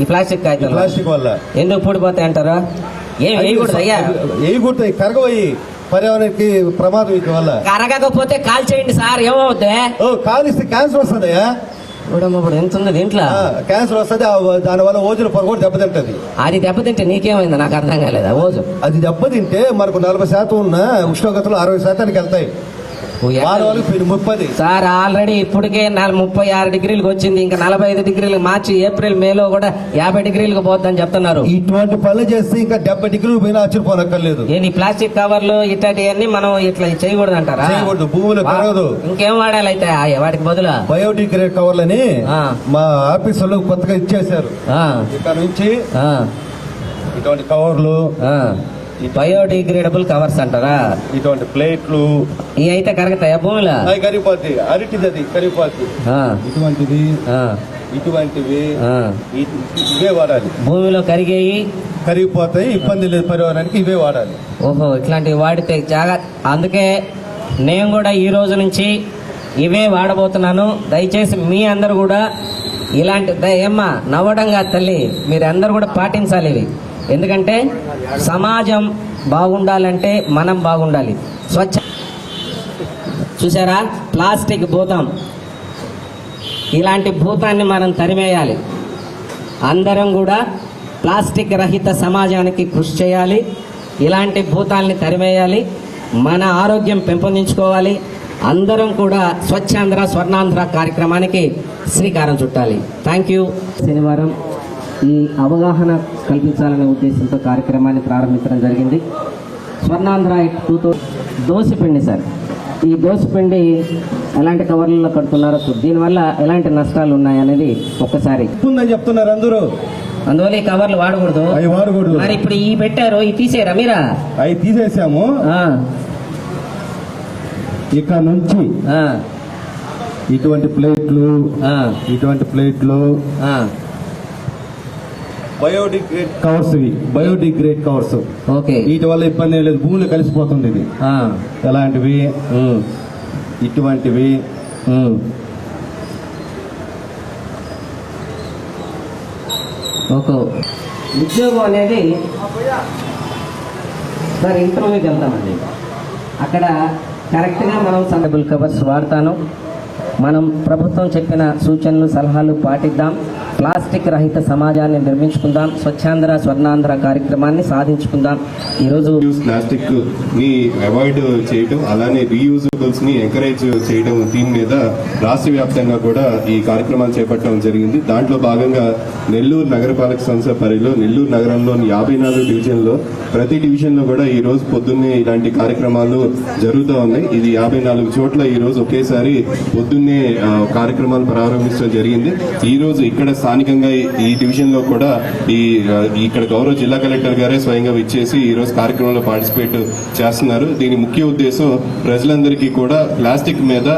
ఈ ప్లాస్టిక్ కాగితాలు. ప్లాస్టిక్ వల్ల. ఎందుకు పూడిపోతాయి అంటారు? ఏం వేయకూడదు అయ్యా. వేయకూడతాయి కరగబోయి పర్యావరణానికి ప్రమాదం వీటి వల్ల. కరగకపోతే కాల్ చేయండి సార్ ఏమవుద్ది? ఓ కాలిస్తే క్యాన్సర్ వస్తుందయ్యా ఇప్పుడు ఎంత ఉంది దీంట్లో క్యాన్సర్ వస్తుంది దాని వల్ల ఓజుల పొర కూడా దెబ్బతింటది. అది దెబ్బతింటే నీకేమైంది నాకు అర్థం కాలేదా? ఓజు అది దెబ్బతింటే మనకు నలభై శాతం ఉన్న ఉష్ణోగ్రతలు అరవై శాతానికి వెళ్తాయి. ముప్పది. సార్ ఆల్రెడీ ఇప్పటికే ముప్పై ఆరు డిగ్రీలకు వచ్చింది. ఇంకా నలభై ఐదు డిగ్రీలు మార్చి ఏప్రిల్ మేలో కూడా యాభై డిగ్రీలకు పోద్దని చెప్తున్నారు. ఇటువంటి పనులు చేస్తే ఇంకా డెబ్బై డిగ్రీలు పోయినా ఆశ్చర్యపోనక్కర్లేదు. ఈ ప్లాస్టిక్ కవర్లు ఇట్లాంటివన్నీ మనం ఇట్లా చేయకూడదు అంటారా చేయకూడదు, భూమిలో పెరగదు. ఇంకేం వాడాలి అయితే ఆ, వాటికి బదులు? బయోడిగ్రేడ్ కవర్లని. మా ఆఫీస్ వాళ్ళు కొత్తగా ఇచ్చేశారు. ఆ, ఇక్కడ నుంచి ఇటువంటి కవర్లు బయోడిగ్రేడబుల్ కవర్స్ అంటారా? ఇటువంటి ప్లేట్లు. ఇవి అయితే కరెక్టాయా భూమిలో అవి కరిగిపోద్ది అరటిది అది కరిగిపోద్ది. ఆ, ఇటువంటిది ఆ, ఇటువంటివి ఆ. ఇ- ఇవే వాడాలి. భూమిలో కరిగేయి? కరిగిపోతాయి ఇబ్బంది లేదు పరివారానికి ఇవే వాడాలి. ఓహో ఇట్లాంటివి వాడితే జాగ్రత్త అందుకే నేను కూడా ఈ రోజు నుంచి ఇవే వాడబోతున్నాను. దయచేసి మీ అందరు కూడా ఇలాంటి ఏమ్మా నవ్వడంగా తల్లి మీరు అందరు కూడా పాటించాలి ఇవి. ఎందుకంటే సమాజం బాగుండాలంటే మనం బాగుండాలి. స్వచ్ఛ చూసారా? ప్లాస్టిక్ భూతం. ఇలాంటి భూతాన్ని మనం తరిమేయాలి. అందరం కూడా ప్లాస్టిక్ రహిత సమాజానికి కృషి చేయాలి. ఇలాంటి భూతాల్ని తరిమేయాలి. మన ఆరోగ్యం పెంపొందించుకోవాలి. అందరం కూడా స్వచ్ఛాంధ్ర స్వర్ణాంధ్ర కార్యక్రమానికి శ్రీకారం చుట్టాలి. థ్యాంక్ యూ శనివారం ఈ అవగాహన కల్పించాలనే ఉద్దేశంతో కార్యక్రమాన్ని ప్రారంభించడం జరిగింది. స్వర్ణాంధ్ర టూ థౌ దోసిపిండి సార్. ఈ దోసిపిండి ఎలాంటి కవర్లలో కడుతున్నారో దీనివల్ల ఎలాంటి నష్టాలు ఉన్నాయనేది ఒక్కసారి. ఉందని చెప్తున్నారు అందరూ. అందువల్ల ఈ కవర్లు వాడకూడదు. అవి వాడకూడదు. మరి ఇప్పుడు ఈ పెట్టారు ఈ తీసేరా మీరా? అవి తీసేసాము. ఆ, ఇక నుంచి ఇటువంటి ప్లేట్లు ఇటువంటి ప్లేట్లు. బయోడిగ్రేడ్ కవర్స్ ఇవి బయోడిగ్రేడ్ కవర్స్ ఓకే. వీటి వల్ల ఇబ్బంది ఏం లేదు. భూమిలో కలిసిపోతుంది ఇది. ఆ, ఎలాంటివి? ఇటువంటివి? ఉద్యోగం అనేది సార్ ఇంటర్వ్యూకి వెళ్తామండి. అక్కడ కరెక్ట్గా మనం సండబుల్ కవర్స్ వాడతాను. మనం ప్రభుత్వం చెప్పిన సూచనలు సలహాలు పాటిద్దాం. ప్లాస్టిక్ రహిత సమాజాన్ని నిర్మించుకుందాం స్వచ్ఛాంధ్ర స్వర్ణాంధ్ర కార్యక్రమాన్ని సాధించుకుందాం. ఈరోజు ప్లాస్టిక్ని అవాయిడ్ చేయడం అలానే రీయూజబుల్స్ని ఎంకరేజ్ చేయడం దీని మీద రాష్ట్ర వ్యాప్తంగా కూడా ఈ కార్యక్రమాలు చేపట్టడం జరిగింది. దాంట్లో భాగంగా నెల్లూరు నగరపాలక సంస్థ పరిధిలో నెల్లూరు నగరంలోని యాభై నాలుగు డివిజన్లో ప్రతి డివిజన్లో కూడా ఈ రోజు పొద్దున్నే ఇలాంటి కార్యక్రమాలు జరుగుతూ ఉన్నాయి. ఇది యాభై నాలుగు చోట్ల ఈ రోజు ఒకేసారి పొద్దున్నే కార్యక్రమాలు ప్రారంభించడం జరిగింది. ఈ రోజు ఇక్కడ స్థానికంగా ఈ- డివిజన్లో డివిజన్లో కూడా ఈ ఇక్కడ గౌరవ జిల్లా కలెక్టర్ గారే స్వయంగా విచ్చేసి ఈ రోజు కార్యక్రమంలో పార్టిసిపేట్ చేస్తున్నారు. దీని ముఖ్య ఉద్దేశం ప్రజలందరికీ కూడా ప్లాస్టిక్ మీద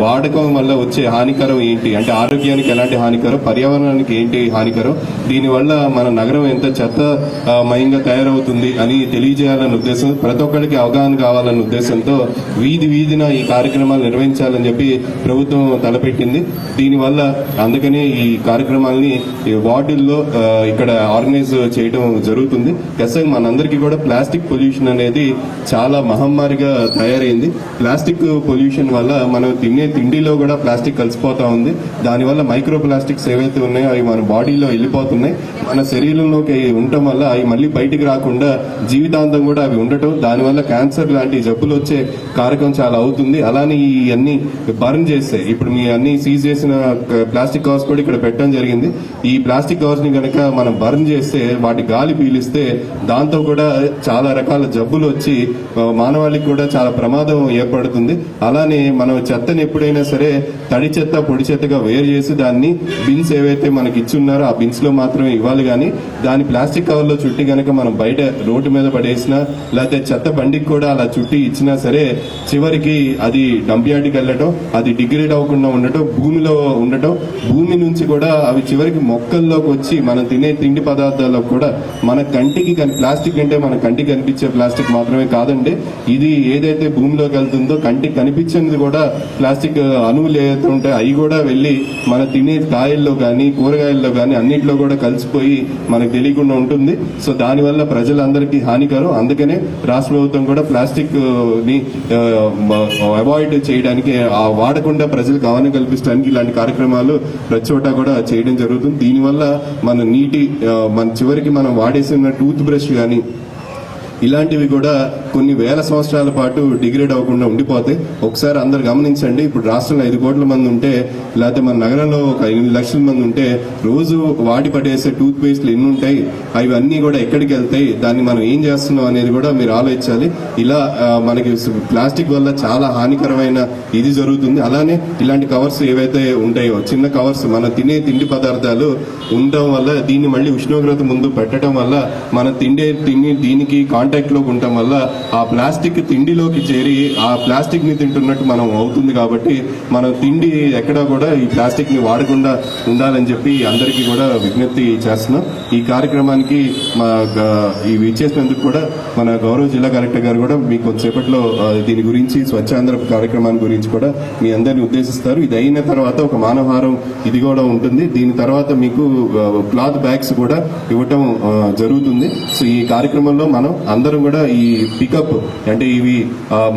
వాడకం వల్ల వచ్చే హానికరం ఏంటి? అంటే ఆరోగ్యానికి ఎలాంటి హానికరం? పర్యావరణానికి ఏంటి హానికరం? దీనివల్ల మన నగరం ఎంత చెత్త మయంగా తయారవుతుంది అని తెలియజేయాలన్న ఉద్దేశం ప్రతి ఒక్కరికి అవగాహన కావాలన్న ఉద్దేశంతో వీధి వీధిన ఈ కార్యక్రమాలు నిర్వహించాలని చెప్పి ప్రభుత్వం తలపెట్టింది. దీనివల్ల అందుకనే ఈ కార్యక్రమాల్ని ఈ వార్డుల్లో ఇక్కడ ఆర్గనైజ్ చేయడం జరుగుతుంది. ఖచ్చితంగా మనందరికీ కూడా ప్లాస్టిక్ పొల్యూషన్ అనేది చాలా మహమ్మారిగా తయారైంది. ప్లాస్టిక్ పొల్యూషన్ వల్ల మనం తినే తిండిలో కూడా ప్లాస్టిక్ కలిసిపోతా ఉంది. దానివల్ల మైక్రో ప్లాస్టిక్స్ ఏవైతే ఉన్నాయో అవి మన బాడీలో వెళ్ళిపోతున్నాయి. మన శరీరంలోకి ఉండటం వల్ల అవి మళ్ళీ బయటికి రాకుండా జీవితాంతం కూడా అవి ఉండటం దానివల్ల క్యాన్సర్ లాంటి జబ్బులు వచ్చే కారకం చాలా అవుతుంది. అలానే ఈ అన్ని బర్న్ చేస్తాయి ఇప్పుడు మీ అన్ని సీజ్ చేసిన ప్లాస్టిక్ కవర్స్ కూడా ఇక్కడ పెట్టడం జరిగింది. ఈ ప్లాస్టిక్ కవర్స్ని కనుక మనం బర్న్ చేస్తే వాటి గాలి పీలిస్తే దాంతో కూడా చాలా రకాల జబ్బులు వచ్చి మానవాళికి కూడా చాలా ప్రమాదం ఏర్పడుతుంది. అలానే మనం చెత్తని ఎప్పుడైనా సరే తడి చెత్త పొడి చెత్తగా వేరు చేసి దాన్ని బిన్స్ ఏవైతే మనకి ఇచ్చున్నారో ఆ బిన్స్లో మాత్రమే ఇవ్వాలి కానీ దాని ప్లాస్టిక్ కవర్లో చుట్టి గనక మనం బయట రోడ్డు మీద పడేసినా లేకపోతే చెత్త బండికి కూడా అలా చుట్టి ఇచ్చినా సరే చివరికి అది డంప్ యార్డ్కి వెళ్ళటం అది డిగ్రేడ్ అవ్వకుండా ఉండటం భూమిలో ఉండటం భూమి నుంచి కూడా అవి చివరికి మొక్కల్లోకి వచ్చి మనం తినే తిండి పదార్థాల్లో కూడా మన కంటికి కానీ ప్లాస్టిక్ అంటే మన కంటికి కనిపించే ప్లాస్టిక్ మాత్రమే కాదండి. ఇది ఏదైతే భూమిలోకి వెళ్తుందో కంటికి కనిపించినది కూడా ప్లాస్టిక్ అణువులు ఏదైతే ఉంటాయో అవి కూడా వెళ్ళి మన తినే కాయల్లో కానీ కూరగాయల్లో కానీ అన్నిట్లో కూడా కలిసిపోయి మనకు తెలియకుండా ఉంటుంది. సో దానివల్ల ప్రజలందరికీ హానికరం. అందుకనే రాష్ట్ర ప్రభుత్వం కూడా ప్లాస్టిక్ని అవాయిడ్ చేయడానికి ఆ వాడకుండా ప్రజలకు అవగాహన కల్పించడానికి ఇలాంటి కార్యక్రమాలు ప్రతి చోట కూడా చేయడం జరుగుతుంది. దీనివల్ల మన నీటి ఆ, మన చివరికి మనం వాడేసిన టూత్ బ్రష్ కానీ ఇలాంటివి కూడా కొన్ని వేల సంవత్సరాల పాటు డిగ్రేడ్ అవ్వకుండా ఉండిపోతాయి ఒకసారి అందరు గమనించండి. ఇప్పుడు రాష్ట్రంలో ఐదు కోట్ల మంది ఉంటే లేకపోతే మన నగరంలో ఒక ఎనిమిది లక్షల మంది ఉంటే రోజు వాడి పడేసే టూత్ పేస్ట్లు ఎన్ని ఉంటాయి అవి అన్నీ కూడా ఎక్కడికి వెళ్తాయి దాన్ని మనం ఏం చేస్తున్నాం అనేది కూడా మీరు ఆలోచించాలి. ఇలా మనకి ప్లాస్టిక్ వల్ల చాలా హానికరమైన ఇది జరుగుతుంది. అలానే ఇలాంటి కవర్స్ ఏవైతే ఉంటాయో చిన్న కవర్స్ మన తినే తిండి పదార్థాలు ఉండటం వల్ల దీన్ని మళ్ళీ ఉష్ణోగ్రత ముందు పెట్టడం వల్ల మన తిండే తిని దీనికి కాన్ లోకి ఉండటం వల్ల ఆ ప్లాస్టిక్ తిండిలోకి చేరి ఆ ప్లాస్టిక్ని తింటున్నట్టు మనం అవుతుంది కాబట్టి మనం తిండి ఎక్కడా కూడా ఈ ప్లాస్టిక్ని వాడకుండా ఉండాలని చెప్పి అందరికీ కూడా విజ్ఞప్తి చేస్తున్నాం. ఈ కార్యక్రమానికి మా ఇవి ఇచ్చేసినందుకు కూడా మన గౌరవ జిల్లా కలెక్టర్ గారు కూడా మీకు కొంతసేపట్లో దీని గురించి స్వచ్ఛాంధ్ర కార్యక్రమాన్ని గురించి కూడా మీ అందరిని ఉద్దేశిస్తారు. ఇది అయిన తర్వాత ఒక మానవహారం ఇది కూడా ఉంటుంది. దీని తర్వాత మీకు క్లాత్ బ్యాగ్స్ కూడా ఇవ్వటం జరుగుతుంది. సో ఈ కార్యక్రమంలో మనం అందరం కూడా ఈ పికప్ అంటే ఇవి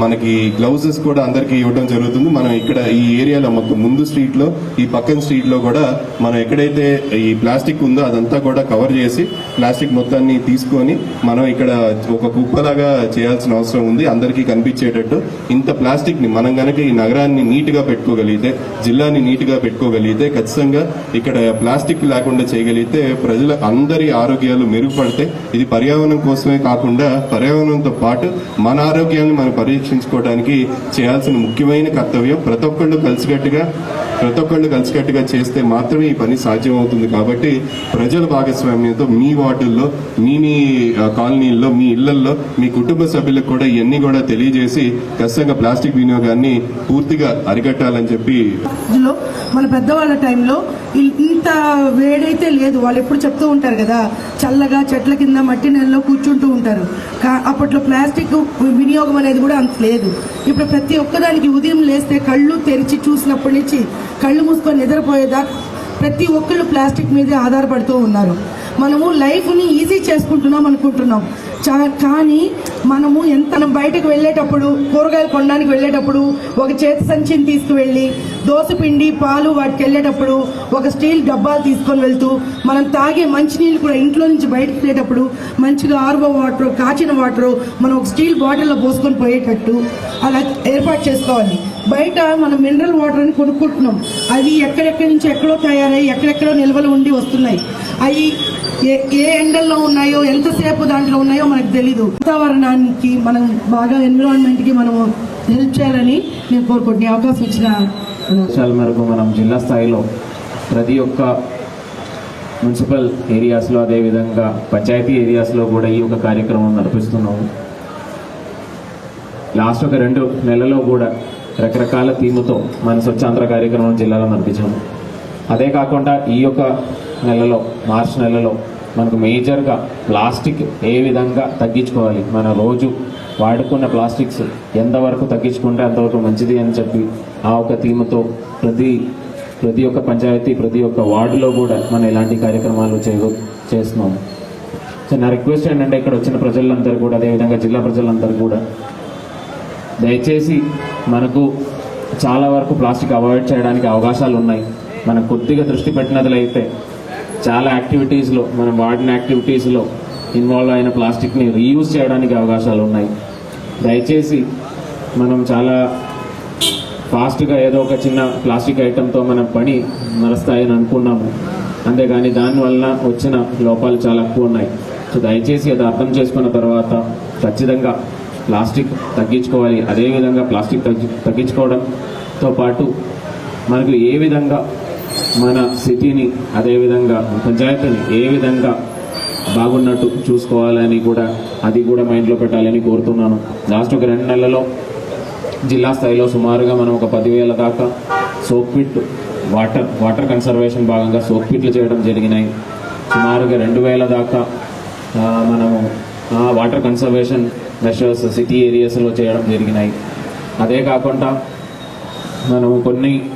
మనకి గ్లౌజెస్ కూడా అందరికి ఇవ్వడం జరుగుతుంది. మనం ఇక్కడ ఈ ఏరియాలో మొత్తం ముందు స్ట్రీట్లో ఈ పక్కన స్ట్రీట్లో కూడా మనం ఎక్కడైతే ఈ ప్లాస్టిక్ ఉందో అదంతా కూడా కవర్ చేసి ప్లాస్టిక్ మొత్తాన్ని తీసుకొని మనం ఇక్కడ ఒక కుప్పలాగా చేయాల్సిన అవసరం ఉంది. అందరికీ కనిపించేటట్టు ఇంత ప్లాస్టిక్ని మనం కనుక ఈ నగరాన్ని నీట్గా పెట్టుకోగలిగితే జిల్లాని నీట్గా పెట్టుకోగలిగితే ఖచ్చితంగా ఇక్కడ ప్లాస్టిక్ లేకుండా చేయగలిగితే ప్రజల అందరి ఆరోగ్యాలు మెరుగుపడితే ఇది పర్యావరణం కోసమే కాకుండా పర్యావరణంతో పాటు మన ఆరోగ్యాన్ని మనం పరీక్షించుకోవడానికి చేయాల్సిన ముఖ్యమైన కర్తవ్యం ప్రతి ఒక్కళ్ళు కలిసికట్టుగా ప్రతి ఒక్కళ్ళు కలిసికట్టుగా చేస్తే మాత్రమే ఈ పని సాధ్యం అవుతుంది కాబట్టి ప్రజల భాగస్వామ్యంతో మీ వార్డుల్లో మీ మీ కాలనీల్లో మీ ఇళ్ళల్లో మీ కుటుంబ సభ్యులకు కూడా ఇవన్నీ కూడా తెలియజేసి ఖచ్చితంగా ప్లాస్టిక్ వినియోగాన్ని పూర్తిగా అరికట్టాలని చెప్పి మన పెద్దవాళ్ళ టైంలో ఇంత వేడైతే లేదు. వాళ్ళు ఎప్పుడు చెప్తూ ఉంటారు కదా చల్లగా చెట్ల కింద మట్టి నెలలో కూర్చుంటూ ఉంటారు. అప్పట్లో ప్లాస్టిక్ వినియోగం అనేది కూడా అంత లేదు. ఇప్పుడు ప్రతి ఒక్కదానికి ఉదయం లేస్తే కళ్ళు తెరిచి చూసినప్పటి నుంచి కళ్ళు మూసుకొని నిద్రపోయేదాకా ప్రతి ఒక్కరు ప్లాస్టిక్ మీదే ఆధారపడుతూ ఉన్నారు. మనము లైఫ్ని ఈజీ చేసుకుంటున్నాం అనుకుంటున్నాం. చా- కానీ మనము ఎంత మనం బయటకు వెళ్ళేటప్పుడు కూరగాయలు కొనడానికి వెళ్ళేటప్పుడు ఒక చేతి సంచిని తీసుకువెళ్ళి దోసపిండి పాలు వాటికి వెళ్ళేటప్పుడు ఒక స్టీల్ డబ్బాలు తీసుకొని వెళ్తూ మనం తాగే మంచినీళ్ళు కూడా ఇంట్లో నుంచి బయటకు వెళ్ళేటప్పుడు మంచిగా ఆర్వో వాటర్ కాచిన వాటర్ మనం ఒక స్టీల్ బాటిల్లో పోసుకొని పోయేటట్టు అలా ఏర్పాటు చేసుకోవాలి. బయట మనం మినరల్ వాటర్ అని కొనుక్కుంటున్నాం. అవి ఎక్కడెక్కడి నుంచి ఎక్కడో తయారై ఎక్కడెక్కడో నిల్వలు ఉండి వస్తున్నాయి. అవి ఏ ఏ ఎండల్లో ఉన్నాయో ఎంతసేపు దాంట్లో ఉన్నాయో మనకు తెలీదు. వాతావరణానికి మనం బాగా ఎన్విరాన్మెంట్కి మనము హెల్ప్ చేయాలని నేను కోరుకుంటున్నాను అవకాశం ఇచ్చిన మేరకు మనం జిల్లా స్థాయిలో ప్రతి ఒక్క మున్సిపల్ ఏరియాస్లో అదేవిధంగా పంచాయతీ ఏరియాస్లో కూడా ఈ యొక్క కార్యక్రమం నడిపిస్తున్నాము. లాస్ట్ ఒక రెండు నెలలో కూడా రకరకాల థీముతో మన స్వచ్ఛాంధ్ర కార్యక్రమం జిల్లాలో నడిపించాము అదే కాకుండా ఈ యొక్క నెలలో మార్చ్ నెలలో మనకు మేజర్గా ప్లాస్టిక్ ఏ విధంగా తగ్గించుకోవాలి? మన రోజు వాడుకున్న ప్లాస్టిక్స్ ఎంతవరకు తగ్గించుకుంటే అంతవరకు మంచిది అని చెప్పి ఆ ఒక థీమ్తో ప్రతి ప్రతి ఒక్క పంచాయతీ ప్రతి ఒక్క వార్డులో కూడా మనం ఇలాంటి కార్యక్రమాలు చేయ చేస్తున్నాము సో నా రిక్వెస్ట్ ఏంటంటే ఇక్కడ వచ్చిన ప్రజలందరూ కూడా అదేవిధంగా జిల్లా ప్రజలందరూ కూడా దయచేసి మనకు చాలా వరకు ప్లాస్టిక్ అవాయిడ్ చేయడానికి అవకాశాలు ఉన్నాయి. మనం కొద్దిగా దృష్టి పెట్టినట్లయితే చాలా యాక్టివిటీస్లో మనం వాడిన యాక్టివిటీస్లో ఇన్వాల్వ్ అయిన ప్లాస్టిక్ని రీయూజ్ చేయడానికి అవకాశాలు ఉన్నాయి. దయచేసి మనం చాలా ఫాస్ట్గా ఏదో ఒక చిన్న ప్లాస్టిక్ ఐటెంతో మన పని నడుస్తాయని అనుకున్నాము. అంతేగాని దానివల్ల వచ్చిన లోపాలు చాలా ఎక్కువ ఉన్నాయి. సో దయచేసి అది అర్థం చేసుకున్న తర్వాత ఖచ్చితంగా ప్లాస్టిక్ తగ్గించుకోవాలి. అదేవిధంగా ప్లాస్టిక్ తగ్గి తగ్గించుకోవడంతో పాటు మనకు ఏ విధంగా మన సిటీని అదేవిధంగా పంచాయతీని ఏ విధంగా బాగున్నట్టు చూసుకోవాలని కూడా అది కూడా మైండ్లో పెట్టాలని కోరుతున్నాను. లాస్ట్ ఒక రెండు నెలల్లో జిల్లా స్థాయిలో సుమారుగా మనం ఒక పదివేల దాకా soap pit water water conservation భాగంగా సోప్ పిట్లు చేయడం జరిగినాయి. సుమారుగా రెండు వేల దాకా మనము వాటర్ కన్సర్వేషన్ మెషర్స్ సిటీ ఏరియాస్లో చేయడం జరిగినాయి. అదే కాకుండా మనము కొన్ని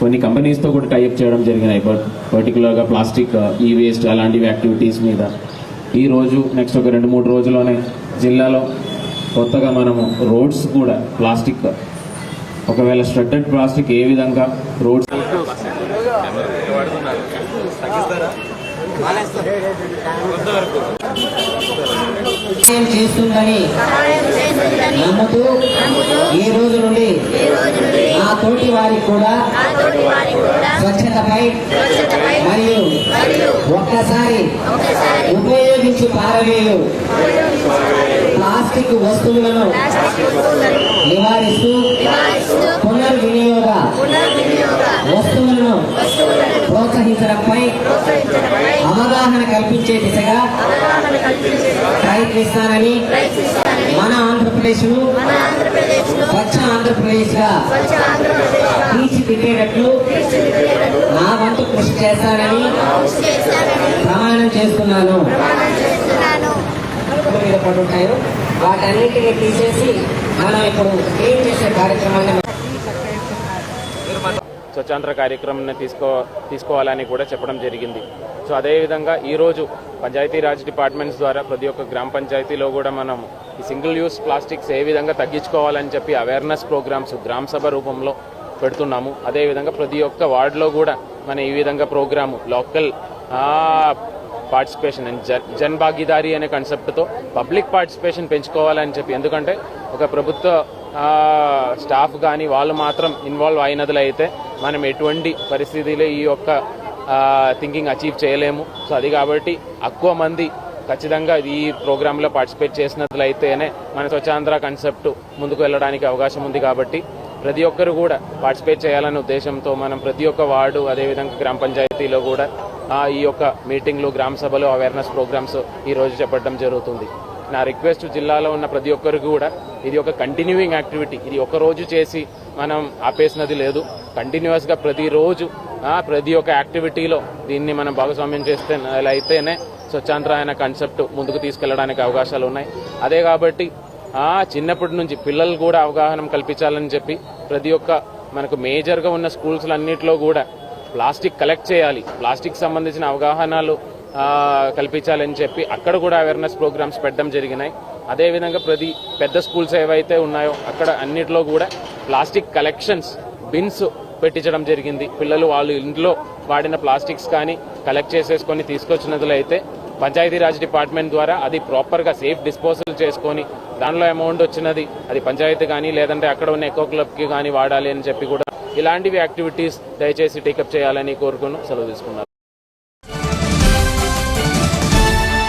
కొన్ని కంపెనీస్తో కూడా టైప్ చేయడం జరిగినాయి. పర్- పర్టికులర్గా ప్లాస్టిక్ ఈ వేస్ట్ అలాంటివి యాక్టివిటీస్ మీద. ఈ రోజు నెక్స్ట్ ఒక రెండు మూడు రోజుల్లోనే జిల్లాలో కొత్తగా మనము రోడ్స్ కూడా ప్లాస్టిక్ ఒకవేళ స్ట్రెడ్డెడ్ ప్లాస్టిక్ ఏ విధంగా రోడ్స్ సహాయం చేస్తుందని? నమ్ముతూ ఈ రోజు నుండి నా తోటి వారికి కూడా స్వచ్ఛతపై మరియు ఒక్కసారి ఉపయోగించి పారవేయు. ప్లాస్టిక్ వస్తువులను నివారిస్తూ పునర్వినియోగ వస్తువులను ప్రోత్సహించడంపై అవగాహన కల్పించే దిశగా ప్రయత్నిస్తానని మన ఆంధ్రప్రదేశ్ను స్వచ్ఛ ఆంధ్రప్రదేశ్గా తీర్చిదిద్దేటట్లు నా వంతు కృషి చేస్తానని ప్రమాణం చేస్తున్నాను. మీద పడుంటాయో ఉంటాయో వాటన్నిటిని తీసేసి మనం ఇప్పుడు ఏం చేసే కార్యక్రమాన్ని స్వచ్ఛాంధ్ర కార్యక్రమాన్ని తీసుకో తీసుకోవాలని కూడా చెప్పడం జరిగింది. సో అదేవిధంగా ఈరోజు పంచాయతీరాజ్ డిపార్ట్మెంట్స్ ద్వారా ప్రతి ఒక్క గ్రామ పంచాయతీలో కూడా మనం ఈ సింగిల్ యూస్ ప్లాస్టిక్స్ ఏ విధంగా తగ్గించుకోవాలని చెప్పి అవేర్నెస్ ప్రోగ్రామ్స్ గ్రామ సభ రూపంలో పెడుతున్నాము. అదేవిధంగా ప్రతి ఒక్క వార్డులో కూడా మన ఈ విధంగా programme local participation and Jan Jan Bhagidari అనే కాన్సెప్ట్తో పబ్లిక్ పార్టిసిపేషన్ పెంచుకోవాలని చెప్పి ఎందుకంటే ఒక ప్రభుత్వ స్టాఫ్ కానీ వాళ్ళు మాత్రం ఇన్వాల్వ్ అయినదులు అయితే మనం ఎటువంటి పరిస్థితిలో ఈ యొక్క థింకింగ్ అచీవ్ చేయలేము. సో అది కాబట్టి ఎక్కువ మంది ఖచ్చితంగా ఈ ప్రోగ్రాంలో పార్టిసిపేట్ చేసినట్లయితేనే మన స్వచ్ఛాంధ్ర కన్సెప్ట్ ముందుకు వెళ్ళడానికి అవకాశం ఉంది కాబట్టి ప్రతి ఒక్కరు కూడా పార్టిసిపేట్ చేయాలనే ఉద్దేశంతో మనం ప్రతి ఒక్క వార్డు అదేవిధంగా గ్రామ పంచాయతీలో కూడా ఈ యొక్క మీటింగ్లు గ్రామ సభలు అవేర్నెస్ ప్రోగ్రామ్స్ ఈ రోజు చెప్పడం జరుగుతుంది. నా రిక్వెస్ట్ జిల్లాలో ఉన్న ప్రతి ఒక్కరికి కూడా ఇది ఒక కంటిన్యూయింగ్ యాక్టివిటీ ఇది ఒక రోజు చేసి మనం ఆపేసినది లేదు. కంటిన్యూస్గా ప్రతిరోజు ప్రతి ఒక్క యాక్టివిటీలో దీన్ని మనం భాగస్వామ్యం చేస్తే అయితేనే స్వచ్ఛాంతరాయన కాన్సెప్ట్ ముందుకు తీసుకెళ్ళడానికి అవకాశాలు ఉన్నాయి. అదే కాబట్టి చిన్నప్పటి నుంచి పిల్లలు కూడా అవగాహన కల్పించాలని చెప్పి ప్రతి ఒక్క మనకు మేజర్గా ఉన్న స్కూల్స్ అన్నింటిలో కూడా ప్లాస్టిక్ కలెక్ట్ చేయాలి. ప్లాస్టిక్ సంబంధించిన అవగాహనలు కల్పించాలని చెప్పి అక్కడ కూడా అవేర్నెస్ ప్రోగ్రామ్స్ పెట్టడం జరిగినాయి. అదేవిధంగా ప్రతి పెద్ద స్కూల్స్ ఏవైతే ఉన్నాయో అక్కడ అన్నిటిలో కూడా ప్లాస్టిక్ కలెక్షన్స్ బిన్స్ పెట్టించడం జరిగింది. పిల్లలు వాళ్ళు ఇంట్లో వాడిన ప్లాస్టిక్స్ కానీ కలెక్ట్ చేసేసుకొని తీసుకొచ్చినట్లు అయితే పంచాయతీరాజ్ డిపార్ట్మెంట్ ద్వారా అది ప్రాపర్గా సేఫ్ డిస్పోజల్ చేసుకొని దానిలో అమౌంట్ వచ్చినది అది పంచాయతీ కానీ లేదంటే అక్కడ ఉన్న ఎకో క్లబ్కి కానీ వాడాలి అని చెప్పి కూడా ఇలాంటివి యాక్టివిటీస్ దయచేసి టేకప్ చేయాలని కోరుకుని సెలవు తీసుకున్నారు